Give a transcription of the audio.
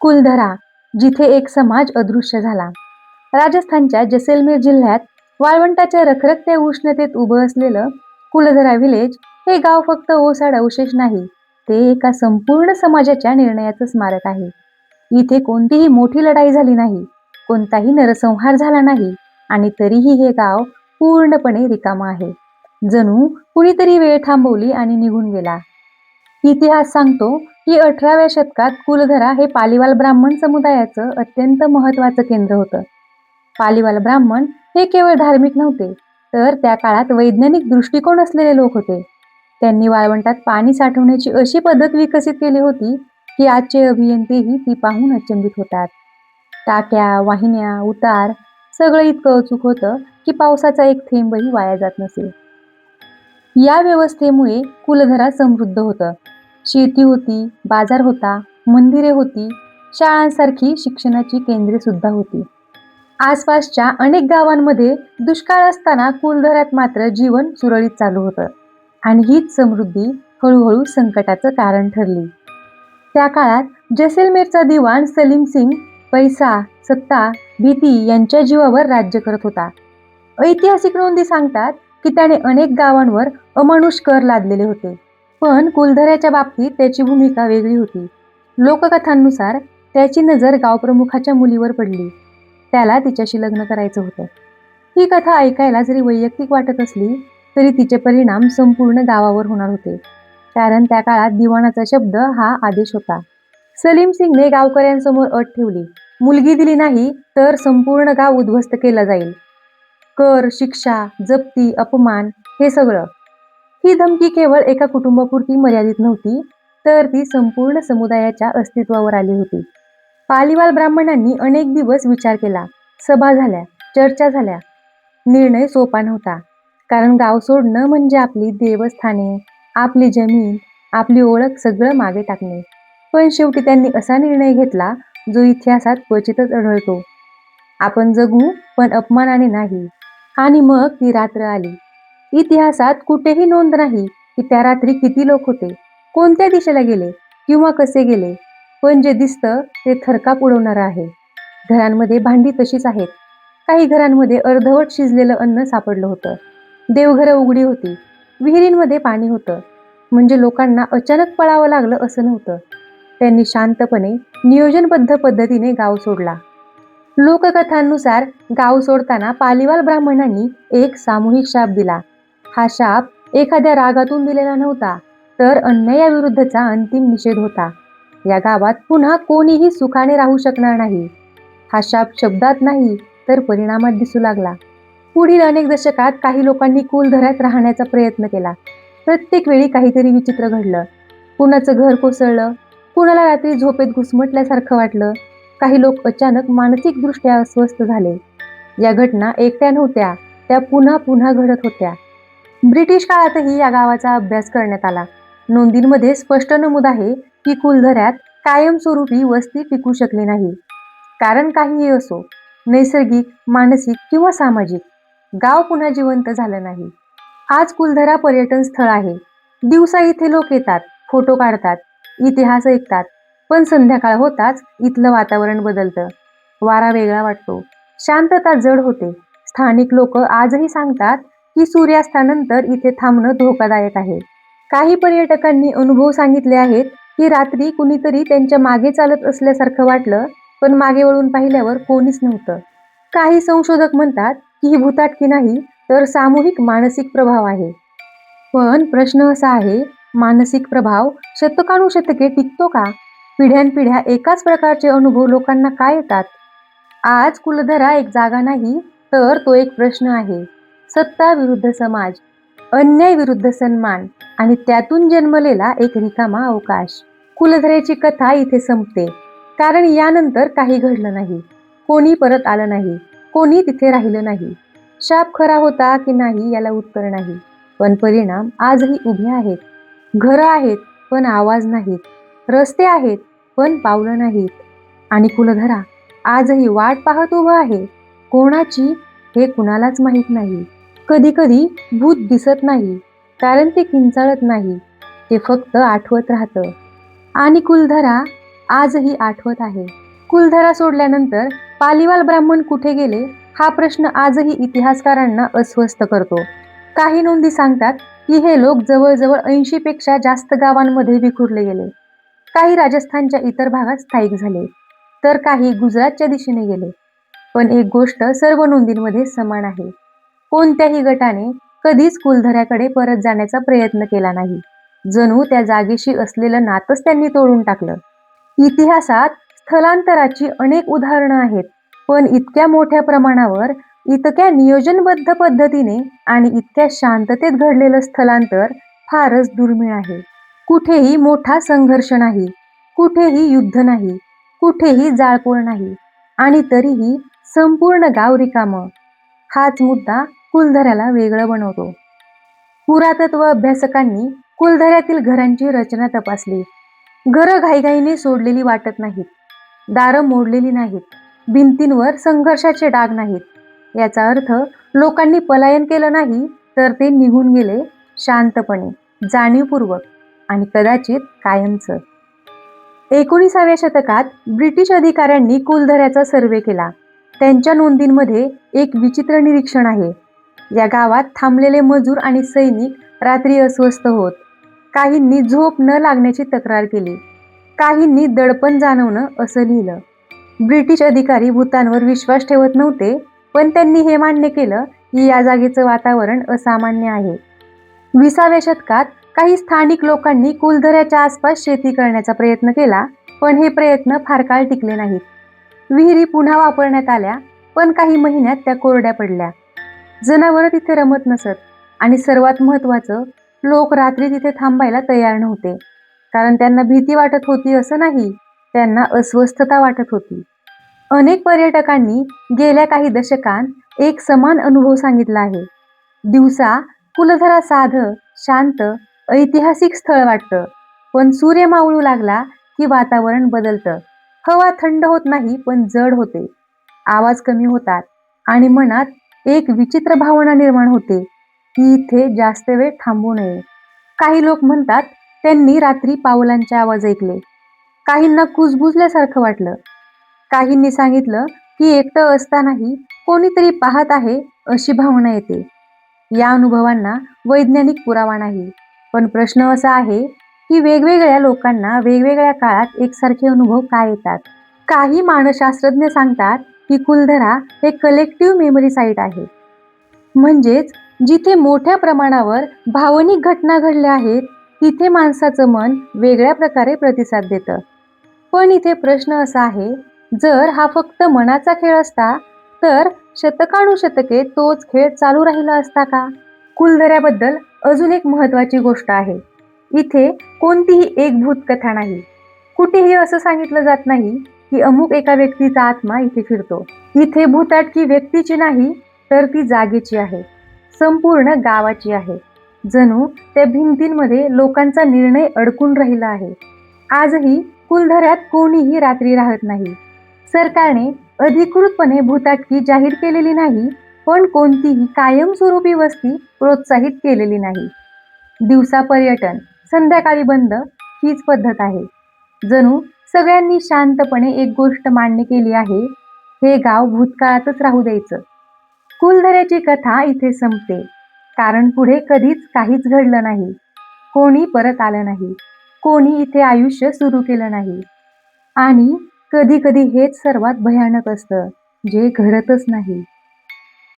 कुलधरा जिथे एक समाज अदृश्य झाला. राजस्थानच्या जैसलमेर जिल्ह्यात वाळवंटाच्या रखरखत्या उष्णतेत उभं असलेलं कुलधरा विलेज हे गाव फक्त ओसाड अवशेष नाही ते एका संपूर्ण समाजाच्या निर्णयाचं स्मारक आहे. इथे कोणतीही मोठी लढाई झाली नाही कोणताही नरसंहार झाला नाही आणि तरीही हे गाव पूर्णपणे रिकामं आहे. जणू कुणीतरी वेळ थांबवली आणि निघून गेला. इतिहास सांगतो की अठराव्या शतकात कुलधरा हे पालीवाल ब्राह्मण समुदायाचं अत्यंत महत्वाचं केंद्र होतं. पालीवाल ब्राह्मण हे केवळ धार्मिक नव्हते तर त्या काळात वैज्ञानिक दृष्टिकोन असलेले लोक होते. त्यांनी वाळवंटात पाणी साठवण्याची अशी पद्धत विकसित केली होती की आजचे अभियंतेही ती पाहून अचंबित होतात. टाक्या वाहिन्या उतार सगळं इतकं अचूक होतं की पावसाचा एक थेंबही वाया जात नसे. या व्यवस्थेमुळे कुलधरा समृद्ध होतं. शेती होती बाजार होता मंदिरे होती शाळांसारखी शिक्षणाची केंद्रे सुद्धा होती. आसपासच्या अनेक गावांमध्ये दुष्काळ असताना कुलधरात मात्र जीवन सुरळीत चालू होतं आणि हीच समृद्धी हळूहळू संकटाचं कारण ठरली. त्या काळात जैसलमेरचा दिवाण सलीम सिंग पैसा सत्ता भीती यांच्या जीवावर राज्य करत होता. ऐतिहासिक नोंदी सांगतात की त्याने अनेक गावांवर अमानुष कर लादलेले होते. पण कुलधऱ्याच्या बाबतीत त्याची भूमिका वेगळी होती. लोककथांनुसार त्याची नजर गावप्रमुखाच्या मुलीवर पडली. त्याला तिच्याशी लग्न करायचं होतं. ही कथा ऐकायला जरी वैयक्तिक वाटत असली तरी तिचे परिणाम संपूर्ण गावावर होणार होते. कारण त्या काळात दिवाणाचा शब्द हा आदेश होता. सलीम सिंगने गावकऱ्यांसमोर अट ठेवली. मुलगी दिली नाही तर संपूर्ण गाव उद्ध्वस्त केलं जाईल. कर शिक्षा जप्ती अपमान हे सगळं ही धमकी केवळ एका कुटुंबापुरती मर्यादित नव्हती तर ती संपूर्ण समुदायाच्या अस्तित्वावर आली होती. पालीवाल ब्राह्मणांनी अनेक दिवस विचार केला सभा झाल्या चर्चा झाल्या. निर्णय सोपा नव्हता कारण गाव सोडणं म्हणजे आपली देवस्थाने आपली जमीन आपली ओळख सगळं मागे टाकणे. पण शेवटी त्यांनी असा निर्णय घेतला जो इतिहासात क्वचितच आढळतो. आपण जगू पण अपमानाने नाही. आणि मग ती रात्र आली. इतिहासात कुठेही नोंद नाही की त्या रात्री किती लोक होते कोणत्या दिशेला गेले किंवा कसे गेले. पण जे दिसतं ते थरकाप उडवणारं आहे. घरांमध्ये भांडी तशीच आहेत. काही घरांमध्ये अर्धवट शिजलेलं अन्न सापडलं होतं. देवघरं उघडी होती. विहिरींमध्ये पाणी होतं. म्हणजे लोकांना अचानक पळावं लागलं असं नव्हतं. त्यांनी शांतपणे नियोजनबद्ध पद्धतीने गाव सोडला. लोककथांनुसार गाव सोडताना पालिवाल ब्राह्मणांनी एक सामूहिक शाप दिला. हा शाप एखाद्या रागातून दिलेला नव्हता तर अन्यायाविरुद्धचा अंतिम निषेध होता. या गावात पुन्हा कोणीही सुखाने राहू शकणार नाही. हा शाप शब्दात नाही तर परिणामात दिसू लागला. पुढील अनेक दशकात काही लोकांनी कुलधऱ्यात राहण्याचा प्रयत्न केला. प्रत्येक वेळी काहीतरी विचित्र घडलं. कुणाचं घर कोसळलं कुणाला रात्री झोपेत घुसमटल्यासारखं वाटलं काही लोक अचानक मानसिकदृष्ट्या अस्वस्थ झाले. या घटना एकट्या नव्हत्या त्या पुन्हा पुन्हा घडत होत्या. ब्रिटिश काळातही या गावाचा अभ्यास करण्यात आला. नोंदींमध्ये स्पष्ट नमूद आहे की कुलधऱ्यात कायमस्वरूपी वस्ती टिकू शकली नाही. कारण काहीही असो नैसर्गिक मानसिक किंवा सामाजिक गाव पुन्हा जिवंत झालं नाही. आज कुलधरा पर्यटन स्थळ आहे. दिवसा इथे लोक येतात फोटो काढतात इतिहास ऐकतात पण संध्याकाळ होताच इथलं वातावरण बदलतं. वारा वेगळा वाटतो. शांतता जड होते. स्थानिक लोक आजही सांगतात की सूर्यास्तानंतर इथे थांबणं धोकादायक आहे. काही पर्यटकांनी अनुभव सांगितले आहेत की रात्री कुणीतरी त्यांच्या मागे चालत असल्यासारखं वाटलं पण मागे वळून पाहिल्यावर कोणीच नव्हतं. काही संशोधक म्हणतात की ही भूताटकी नाही तर सामूहिक मानसिक प्रभाव आहे. पण प्रश्न असा आहे मानसिक प्रभाव शतकानुशतके टिकतो का? पिढ्यानपिढ्या एकाच प्रकारचे अनुभव लोकांना काय येतात? आज कुलधरा एक जागा नाही तर तो एक प्रश्न आहे. सत्ता विरुद्ध समाज अन्याय विरुद्ध सन्मान आणि त्यातून जन्मलेला एक रिकामा अवकाश. कुलधऱ्याची कथा इथे संपते. कारण यानंतर काही घडलं नाही. कोणी परत आलं नाही. कोणी तिथे राहिलं नाही. शाप खरा होता की नाही याला उत्तर नाही. पण परिणाम आजही उभे आहेत. घरं आहेत पण आवाज नाहीत. रस्ते आहेत पण पावलं नाहीत. आणि कुलधरा आजही वाट पाहत उभं आहे. कोणाची हे कुणालाच माहीत नाही. कधी कधी भूत दिसत नाही कारण ते किंचाळत नाही ते फक्त आठवत राहतं. आणि कुलधरा आजही आठवत आहे. कुलधरा सोडल्यानंतर पालिवाल ब्राह्मण कुठे गेले हा प्रश्न आजही इतिहासकारांना अस्वस्थ करतो. काही नोंदी सांगतात की हे लोक जवळजवळ ऐंशी पेक्षा जास्त गावांमध्ये विखुरले गेले. काही राजस्थानच्या इतर भागात स्थायिक झाले तर काही गुजरातच्या दिशेने गेले. पण एक गोष्ट सर्व नोंदींमध्ये समान आहे. कोणत्याही गटाने कधीच कुलधऱ्याकडे परत जाण्याचा प्रयत्न केला नाही. जणू त्या जागेशी असलेलं नातंच त्यांनी तोडून टाकलं. इतिहासात स्थलांतराची अनेक उदाहरणं आहेत पण इतक्या मोठ्या प्रमाणावर इतक्या नियोजनबद्ध पद्धतीने आणि इतक्या शांततेत घडलेलं स्थलांतर फारच दुर्मिळ आहे. कुठेही मोठा संघर्ष नाही कुठेही युद्ध नाही कुठेही जाळपोळ नाही आणि तरीही संपूर्ण गाव रिकामं. हाच मुद्दा कुलधऱ्याला वेगळं बनवतो. पुरातत्व अभ्यासकांनी कुलधऱ्यातील घरांची रचना तपासली. घरं घाईघाईने सोडलेली वाटत नाहीत. दारं मोडलेली नाहीत. भिंतींवर संघर्षाचे डाग नाहीत. याचा अर्थ लोकांनी पलायन केलं नाही तर ते निघून गेले शांतपणे जाणीवपूर्वक आणि कदाचित कायमचं. एकोणीसाव्या शतकात ब्रिटिश अधिकाऱ्यांनी कुलधऱ्याचा सर्वे केला. त्यांच्या नोंदींमध्ये एक विचित्र निरीक्षण आहे. या गावात थांबलेले मजूर आणि सैनिक रात्री अस्वस्थ होत. काहींनी झोप न लागण्याची तक्रार केली. काहींनी दडपण जाणवणं असं लिहिलं. ब्रिटिश अधिकारी भूतांवर विश्वास ठेवत नव्हते पण त्यांनी हे मान्य केलं की या जागेचं वातावरण असामान्य आहे. विसाव्या शतकात काही स्थानिक लोकांनी कुलधऱ्याच्या आसपास शेती करण्याचा प्रयत्न केला पण हे प्रयत्न फार काळ टिकले नाहीत. विहिरी पुन्हा वापरण्यात आल्या पण काही महिन्यात त्या कोरड्या पडल्या. जनावरं तिथे रमत नसत. आणि सर्वात महत्त्वाचं लोक रात्री तिथे थांबायला तयार नव्हते. कारण त्यांना भीती वाटत होती असं नाही त्यांना अस्वस्थता वाटत होती. अनेक पर्यटकांनी गेल्या काही दशकांत एक समान अनुभव सांगितला आहे. दिवसा कुलधरा साध शांत ऐतिहासिक स्थळ वाटतं. पण सूर्य मावळू लागला की वातावरण बदलतं. हवा थंड होत नाही पण जड होते. आवाज कमी होतात आणि मनात एक विचित्र भावना निर्माण होते. की इथे जास्त वेळ थांबू नये. काही लोक म्हणतात त्यांनी रात्री पावलांचे आवाज ऐकले. काहींना कुजबुजल्यासारखं वाटलं. काहींनी सांगितलं की एकटं असतानाही कोणीतरी पाहत आहे अशी भावना येते. या अनुभवांना वैज्ञानिक पुरावा नाही. पण प्रश्न असा आहे की वेगवेगळ्या लोकांना वेगवेगळ्या काळात एकसारखे अनुभव का येतात? काही मानसशास्त्रज्ञ सांगतात की कुलधरा हे कलेक्टिव्ह मेमरी साईट आहे. म्हणजेच जिथे मोठ्या प्रमाणावर भावनिक घटना घडल्या आहेत तिथे माणसाचं मन वेगळ्या प्रकारे प्रतिसाद देतं. पण इथे प्रश्न असा आहे जर हा फक्त मनाचा खेळ असता तर शतकानुशतके तोच खेळ चालू राहिला असता का? कुलधऱ्याबद्दल अजून एक महत्वाची गोष्ट आहे. इथे कोणतीही एक कथा नाही. कुठेही असं सांगितलं जात नाही की अमुक एका व्यक्तीचा आत्मा इथे फिरतो. इथे भूताटकी व्यक्तीची नाही तर ती जागेची आहे. संपूर्ण गावाची आहे. जणू त्या भिंतींमध्ये लोकांचा निर्णय अडकून राहिला आहे. आजही कुलधऱ्यात कोणीही रात्री राहत नाही. सरकारने अधिकृतपणे भूताटकी जाहीर केलेली नाही पण कोणतीही कायमस्वरूपी वस्ती प्रोत्साहित केलेली नाही. दिवसा पर्यटन संध्याकाळी बंद हीच पद्धत आहे. जणू सगळ्यांनी शांतपणे एक गोष्ट मान्य केली आहे. हे गाव भूतकाळातच राहू द्यायचं. कुलधऱ्याची कथा इथे संपते. कारण पुढे कधीच काहीच घडलं नाही. कोणी परत आलं नाही. कोणी इथे आयुष्य सुरू केलं नाही. आणि कधी कधी हेच सर्वात भयानक असतं. जे घडतच नाही.